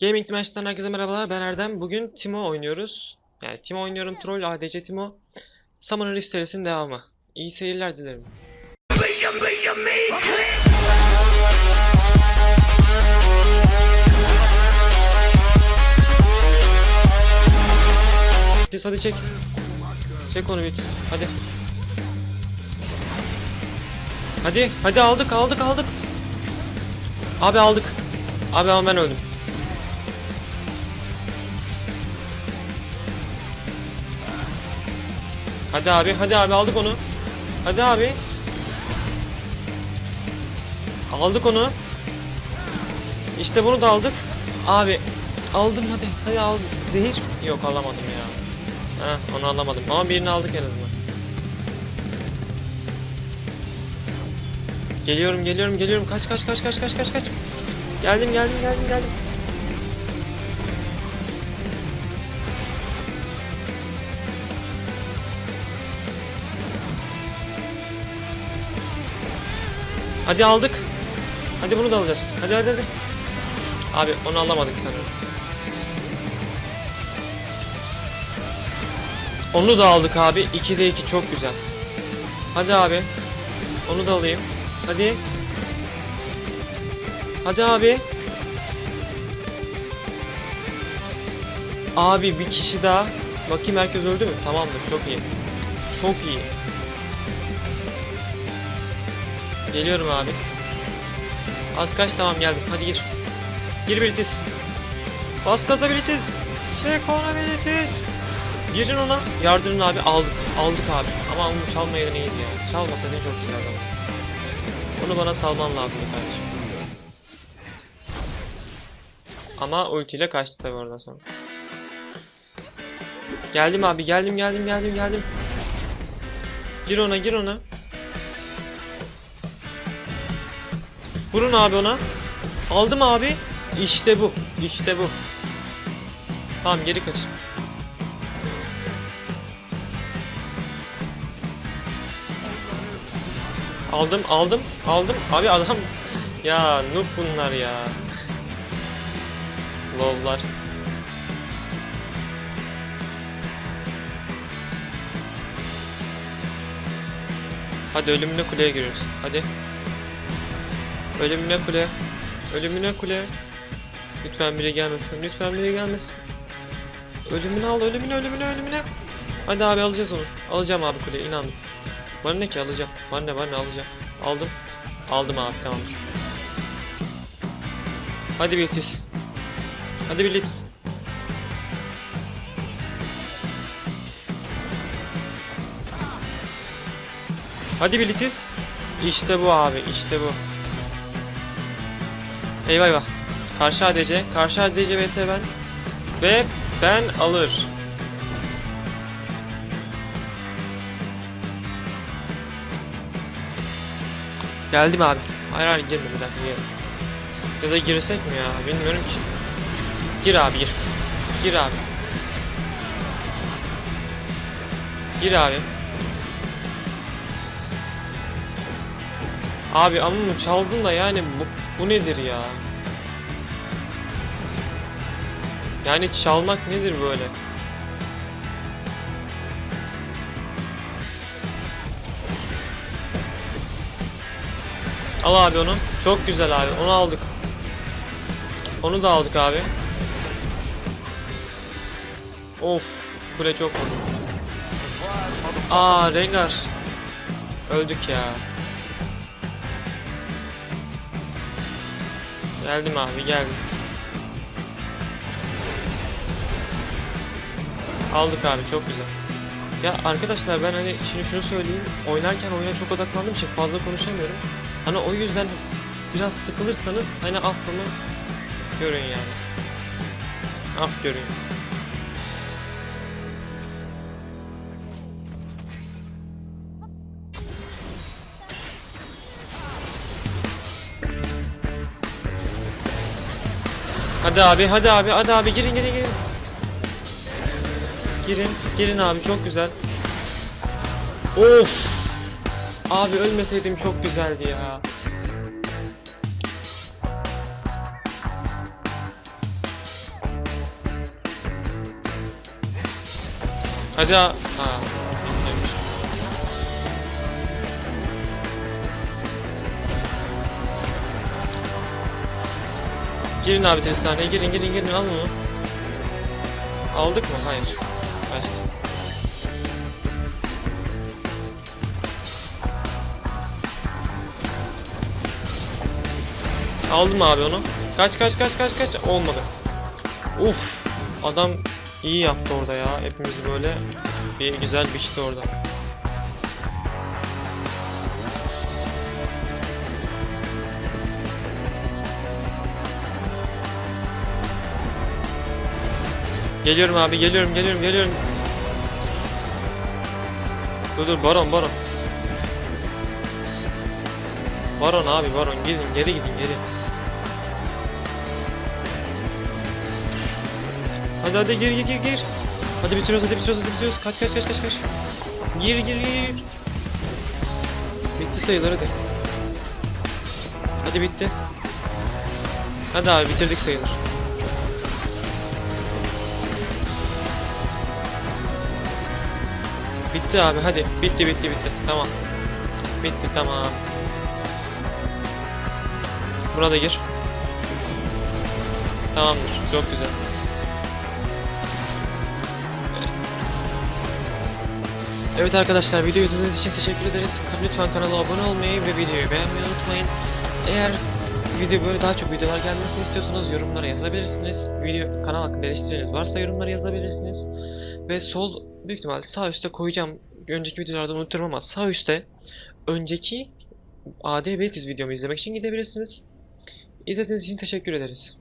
Gaming Dimension'dan herkese merhabalar. Ben Erdem. Bugün Timo oynuyoruz. Yani Timo oynuyorum. Troll ADC Timo. Summoner Rift serisinin devamı. İyi seyirler dilerim. Vitis hadi çek. Çek onu Vitis. Hadi. Hadi. Hadi aldık aldık aldık. Abi aldık. Abi ama ben öldüm. Hadi abi, hadi abi aldık onu. Hadi abi. Aldık onu. İşte bunu da aldık. Abi aldım hadi. Hadi aldım. Zehir? Yok alamadım ya. Heh, onu alamadım. Ama birini aldık en azından. Geliyorum, geliyorum, geliyorum. Kaç, kaç, kaç, kaç, kaç, kaç, kaç. Geldim, geldim, geldim, geldim. Hadi aldık. Hadi bunu da alacağız. Hadi hadi hadi. Abi onu alamadık sanırım. Onu da aldık abi. 2'de 2 çok güzel. Hadi abi. Onu da alayım. Hadi. Hadi abi. Abi bir kişi daha. Bakayım herkes öldü mü? Tamamdır. Çok iyi. Çok iyi. Geliyorum abi. Az kaç tamam geldim. Hadi gir. Gir Bilitis. Bas gaza Bilitis. Çek ona Bilitis. Girin ona. Yardırın abi. Aldık. Aldık abi. Ama onu çalmayaydın iyiydi ya. Çalmasaydın çok güzeldi ama. Onu bana salman lazım kardeşim. Ama ultiyle kaçtı tabi oradan sonra. Geldim abi. Geldim geldim geldim geldim. Gir ona gir ona. Vurun abi ona. Aldım abi. İşte bu. İşte bu. Tamam geri kaç. Aldım aldım aldım. Abi adam ya noob bunlar ya. Lollar. Hadi ölümüne kuleye giriyoruz. Hadi. Ölümüne kule. Ölümüne kule. Lütfen biri gelmesin. Lütfen biri gelmesin. Ölümünü al. Ölümüne ölümüne ölümüne. Hadi abi alacağız onu. Alacağım abi kuleyi inandım. Bana ne ki alacağım. Bana ne bana ne alacağım. Aldım. Aldım abi tamamdır. Hadi Biltis. Hadi Biltis. Hadi Biltis. İşte bu abi işte bu. Eyvah eyvah. Karşı ADC. Karşı ADC vs ben. Ve ben alır. Geldim abi. Hayır hayır girme bir dakika gir. Ya da girsek mi ya bilmiyorum ki. Gir abi gir. Gir abi. Gir abi. Abi ama çaldın da yani bu, bu nedir ya? Yani çalmak nedir böyle? Al abi onu. Çok güzel abi. Onu aldık. Onu da aldık abi. Of. Kule çok vurdu. Aa Rengar. Öldük ya. Geldim abi geldim. Aldık abi çok güzel. Ya arkadaşlar ben hani şimdi şunu söyleyeyim. Oynarken oyuna çok odaklandığım için fazla konuşamıyorum. Hani o yüzden biraz sıkılırsanız hani affımı görün yani. Af görün. Hadi abi hadi abi hadi abi girin girin girin. Girin girin abi çok güzel. Of. Abi ölmeseydim çok güzeldi ya. Hadi ha. Girin abi Tristan'a girin girin girin alın onu. Aldık mı? Hayır. Kaçtı. Aldım abi onu. Kaç kaç kaç kaç kaç. Olmadı. Uf. Adam iyi yaptı orada ya. Hepimizi böyle bir güzel biçti orada. Geliyorum abi geliyorum geliyorum geliyorum. Dur dur baron baron. Baron abi baron gidin geri gidin geri. Hadi hadi gir gir gir gir. Hadi bitiriyoruz hadi bitiriyoruz hadi bitiriyoruz. Kaç kaç kaç kaç kaç. Gir gir gir. Bitti sayılar hadi. Hadi bitti. Hadi abi bitirdik sayılır. Bitti abi hadi. Bitti bitti bitti. Tamam. Bitti tamam. Buna da gir. Tamamdır. Çok güzel. Evet arkadaşlar videoyu izlediğiniz için teşekkür ederiz. Lütfen kanala abone olmayı ve videoyu beğenmeyi unutmayın. Eğer video böyle daha çok videolar gelmesini istiyorsanız yorumlara yazabilirsiniz. Video kanal hakkında eleştiriniz varsa yorumlara yazabilirsiniz. Ve sol büyük ihtimal sağ üstte koyacağım. Önceki videolarda unuturum ama sağ üstte önceki AD Betiz videomu izlemek için gidebilirsiniz. İzlediğiniz için teşekkür ederiz.